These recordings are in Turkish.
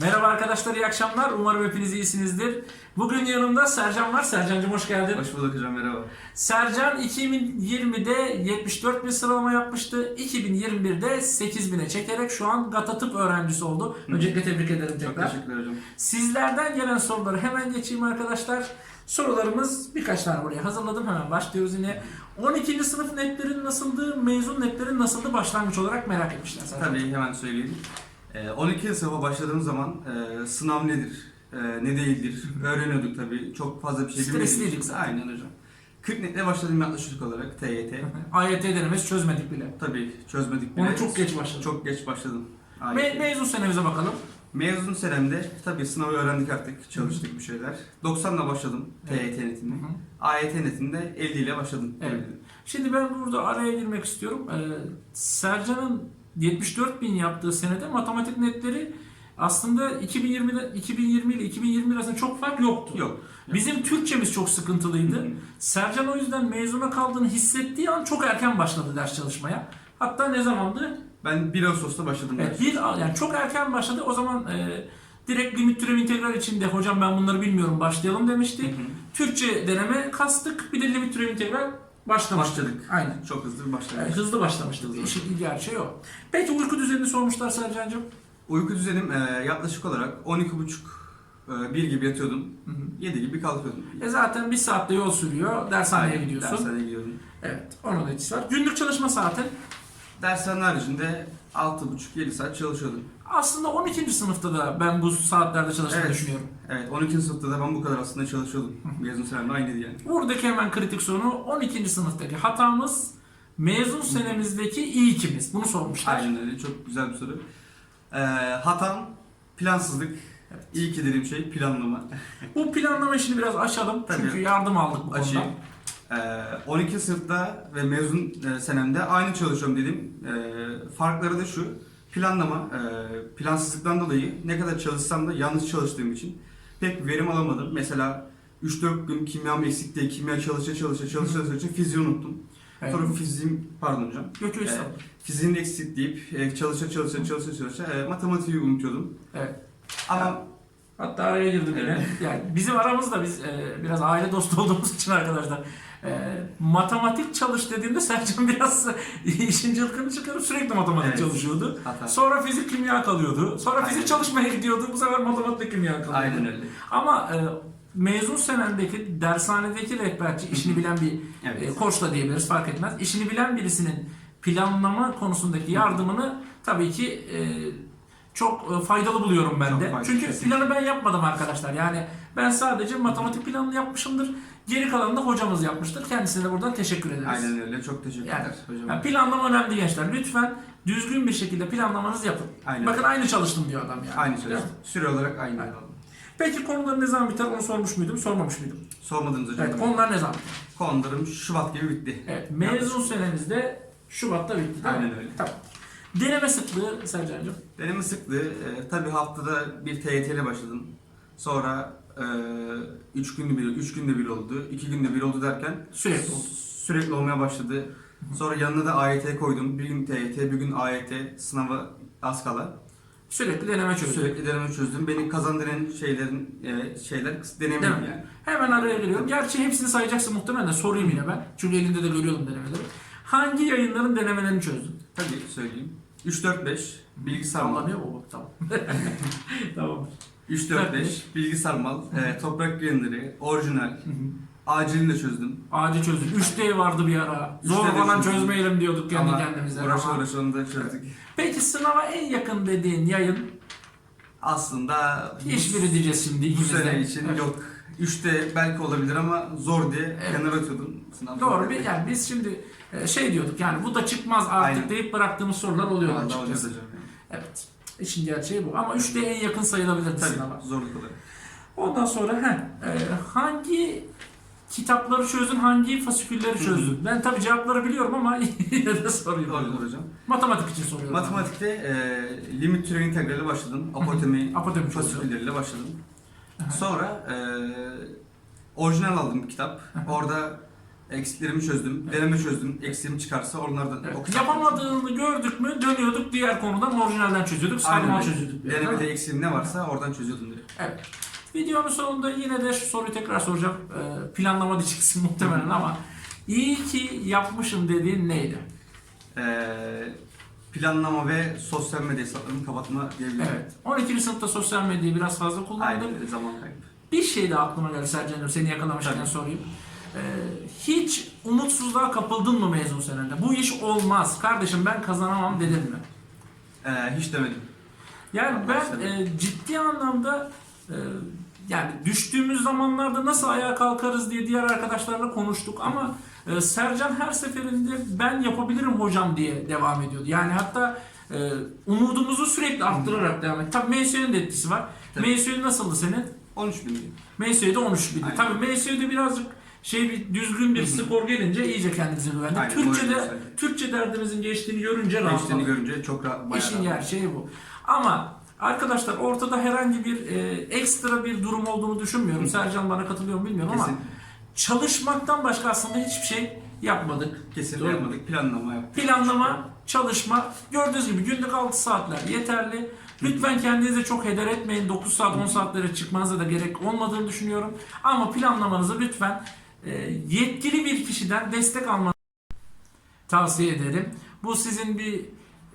Merhaba arkadaşlar, iyi akşamlar. Umarım hepiniz iyisinizdir. Bugün yanımda Sercan var. Sercan'cığım hoş geldin. Hoş bulduk hocam merhaba. Sercan 2020'de 74 bin sıralama yapmıştı. 2021'de 8000'e çekerek şu an GATA tıp öğrencisi oldu. Öncelikle tebrik ederim Çok tekrar. teşekkürler hocam. Sizlerden gelen soruları hemen geçeyim arkadaşlar. Sorularımız birkaç tane buraya hazırladım. Hemen başlıyoruz yine. 12. sınıf netlerin nasıldı, mezun netlerin nasıldı başlangıç olarak merak etmişler. Sercan. Tabii hemen söyleyeyim. Ee, 12 sınıfa başladığım zaman e, sınav nedir, e, ne değildir öğreniyorduk tabii. Çok fazla bir şey bilmediğimiz Stresliydik için. zaten. Aynen hocam. 40 netle başladım yaklaşık olarak TYT. AYT denemesi çözmedik bile. tabii çözmedik bile. Onu çok geç başladık. Çok geç başladım. Me- AYT. mezun senemize bakalım. Mezun senemde tabii sınavı öğrendik artık, çalıştık bir şeyler. 90'la başladım TYT netinde. Hı hı. AYT netinde 50 ile başladım. Evet. Şimdi ben burada araya girmek istiyorum. Ee, Sercan'ın 74 bin yaptığı senede matematik netleri aslında 2020'de 2020 ile 2021 arasında çok fark yoktu. Yok. Bizim Türkçemiz çok sıkıntılıydı. Hı hı. Sercan o yüzden mezuna kaldığını hissettiği an çok erken başladı ders çalışmaya. Hatta ne zamandı? Ben 1 Ağustos'ta başladım. Evet, bir yani çok erken başladı. O zaman e, direkt limit türev integral içinde hocam ben bunları bilmiyorum başlayalım demişti. Hı hı. Türkçe deneme kastık. Bir de limit türev integral başlamıştık. Başladık. Aynen. Çok hızlı bir başlangıç. Yani hızlı başlamıştık. Hızlı. İşin gerçeği o. Peki uyku düzenini sormuşlar Sercan'cığım. Uyku düzenim e, yaklaşık olarak 12.30 e, 1 gibi yatıyordum. Hı hı. 7 gibi kalkıyordum. E zaten bir saatte yol sürüyor. Dershaneye Aynen, gidiyorsun. Dershaneye gidiyordum. Evet. Onun etkisi var. Günlük çalışma saatin Dershane haricinde 6.5-7 saat çalışıyordum. Aslında 12. sınıfta da ben bu saatlerde çalıştığını Evet. düşünüyorum. Evet 12. sınıfta da ben bu kadar aslında çalışıyordum. Mezun senemde aynıydı yani. Buradaki hemen kritik soru 12. sınıftaki hatamız mezun senemizdeki ilkimiz. Bunu sormuşlar. Aynen öyle. Çok güzel bir soru. E, hatam plansızlık. İyi ki dediğim şey planlama. Bu planlama işini biraz açalım. Tabii. Çünkü yardım aldık bu Açayım. konuda. Ee, 12 sınıfta ve mezun e, senemde aynı çalışıyorum dedim. Ee, farkları da şu. Planlama, e, plansızlıktan dolayı ne kadar çalışsam da yanlış çalıştığım için pek verim alamadım. Mesela 3-4 gün kimyam eksik diye kimya çalışa çalışa çalışa çalışa fiziği unuttum. Evet. Sonra fiziğim, pardon hocam. Yok yok estağfurullah. fiziğin eksik deyip e, çalışa çalışa çalışa çalışa e, matematiği unutuyordum. Evet. Ama Hatta araya girdim yine. Yani bizim aramızda biz e, biraz aile dostu olduğumuz için arkadaşlar e, matematik çalış dediğimde Sercan biraz işin cılkını çıkarıp sürekli matematik Evet. çalışıyordu. hata. Sonra fizik kimya kalıyordu. Sonra Aynen. fizik çalışmaya gidiyordu. Bu sefer matematik kimya kalıyordu. Aynen öyle. Ama e, mezun senendeki dershanedeki rehberci işini bilen bir Evet. e, koç da diyebiliriz fark etmez. İşini bilen birisinin planlama konusundaki yardımını tabii ki e, çok e, faydalı buluyorum ben Çok de. faydalı, Çünkü kesinlikle. planı ben yapmadım arkadaşlar. Yani ben sadece matematik planını yapmışımdır. Geri kalanını hocamız yapmıştır. Kendisine de buradan teşekkür ederiz. Aynen öyle. Çok teşekkürler Yani, hocam. Yani planlama önemli gençler. Lütfen düzgün bir şekilde planlamanızı yapın. Aynen. Bakın aynı çalıştım diyor adam yani. Aynı çalıştım. Süre olarak aynı. Aynen. Peki konuları ne zaman biter onu sormuş muydum? Sormamış mıydım? Sormadınız hocam. Evet konular ne zaman biter? Konularım Şubat gibi bitti. Evet mezun senemizde Şubat'ta bitti? Aynen öyle. Tamam. Deneme sıklığı Sercan'cığım. Deneme sıktı. Ee, tabii haftada bir TYT ile başladım. Sonra 3 günde bir, 3 günde bir oldu, 2 günde bir oldu derken Sürekli oldu. sürekli olmaya başladı. Sonra yanına da AYT koydum. Bir gün TYT, bir gün AYT sınava az kala. Sürekli deneme çözüyor. Sürekli deneme çözdüm. Beni kazandıran şeylerin e, şeyler Değil mi? yani. Hemen araya giriyorum. Gerçi hepsini sayacaksın muhtemelen de sorayım yine ben. Çünkü elinde de görüyorum denemeleri. Hangi yayınların denemelerini çözdün? Tabii söyleyeyim. 3 4 5 bilgisayar mal. Sallanıyor mu? bu? Tamam. tamam. 3 4 5 bilgisayar mal, e, toprak yayınları, orijinal, acilini de çözdüm. Acil çözdüm. 3D vardı bir ara. Zor 3D de falan çözmeyelim diyorduk kendi Ama kendimize. Uğraşa Ama- uğraşa onu da çözdük. Peki sınava en yakın dediğin yayın Aslında bu- hiçbiri diyeceğiz şimdi bu ikimiz de. sene için Evet. yok. Üçte belki olabilir ama zor diye Evet. kenara atıyordum. Sınav Doğru. Bir, yani biz şimdi e, şey diyorduk yani bu da çıkmaz artık Aynen. deyip bıraktığımız sorular oluyor açıkçası. Evet. İşin gerçeği bu. Ama 3D en yakın sayılabilir sınava. Tabii zorluk olarak. Ondan sonra he, e, hangi kitapları çözdün, hangi fasikülleri çözdün? Ben tabii cevapları biliyorum ama yine de soruyorum. Doğrudur hocam. Matematik için soruyorum. Matematikte e, limit türev integrali başladım. Apotemi Apotemi fasikülleriyle başladım. Aha. Sonra e, orijinal aldım bir kitap. Aha. Orada Eksiklerimi çözdüm, deneme çözdüm. Eksiğim çıkarsa onlardan Evet. o kısa- Yapamadığını gördük mü dönüyorduk diğer konudan orijinalden çözüyorduk. Sarmal çözüyorduk. yerden. Denemede eksiğim ne varsa oradan çözüyordum diyor. Evet. Videonun sonunda yine de şu soruyu tekrar soracağım. Ee, planlama diyeceksin muhtemelen ama iyi ki yapmışım dediğin neydi? Ee, planlama ve sosyal medya hesaplarımı kapatma diyebilirim. Evet. 12. sınıfta sosyal medyayı biraz fazla kullandım. Aynen zaman kaybı. Bir şey de aklıma geldi Sercan'ım seni yakalamışken Tabii. sorayım. Ee, hiç umutsuzluğa kapıldın mı mezun senende? Bu iş olmaz. Kardeşim ben kazanamam dedin mi? Ee, hiç demedim. Yani ben Başladım. e, ciddi anlamda e, yani düştüğümüz zamanlarda nasıl ayağa kalkarız diye diğer arkadaşlarla konuştuk ama e, Sercan her seferinde ben yapabilirim hocam diye devam ediyordu. Yani hatta e, umudumuzu sürekli arttırarak devam etti. Tabii MSU'nun da etkisi var. Tabii. MSU nasıldı senin? 13 bin. MSU'da 13 bindi. Aynen. Tabii MSU'da birazcık şey bir düzgün bir skor gelince iyice kendinize güvendi. Aynen, Türkçe'de. Türkçe derdimizin geçtiğini görünce rahatladık. görünce çok rahat bayağı İşin rahat. gerçeği bu. Ama arkadaşlar ortada herhangi bir e, ekstra bir durum olduğunu düşünmüyorum. Sercan bana katılıyor mu bilmiyorum ama Kesin, çalışmaktan başka aslında hiçbir şey yapmadık. kesin Doğru. yapmadık. Planlama yaptık. Planlama, çalışma. Gördüğünüz gibi günlük 6 saatler yeterli. Lütfen kendinize çok heder etmeyin. 9 saat 10 saatlere çıkmanıza da gerek olmadığını düşünüyorum. Ama planlamanızı lütfen e, yetkili bir kişiden destek almanızı tavsiye ederim. Bu sizin bir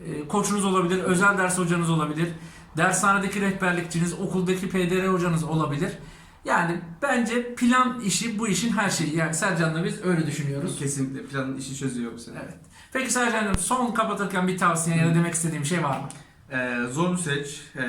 e, koçunuz olabilir, özel ders hocanız olabilir, dershanedeki rehberlikçiniz, okuldaki PDR hocanız olabilir. Yani bence plan işi bu işin her şeyi. Yani Sercan'la biz öyle düşünüyoruz. Kesinlikle planın işi çözüyor bu sene. Evet. Peki Sercan'cığım son kapatırken bir tavsiye ya da demek istediğim şey var mı? Ee, zor bir süreç. Ee,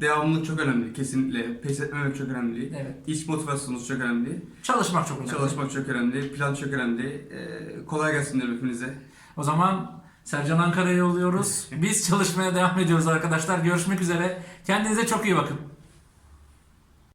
devamlılık çok önemli. Kesinlikle pes etmemek çok önemli. Evet. İç motivasyonunuz çok önemli. Çalışmak çok önemli. Çalışmak çok önemli. Plan çok önemli. Ee, kolay gelsin diyorum hepinize. O zaman Sercan Ankara'ya yolluyoruz. Biz çalışmaya devam ediyoruz arkadaşlar. Görüşmek üzere. Kendinize çok iyi bakın.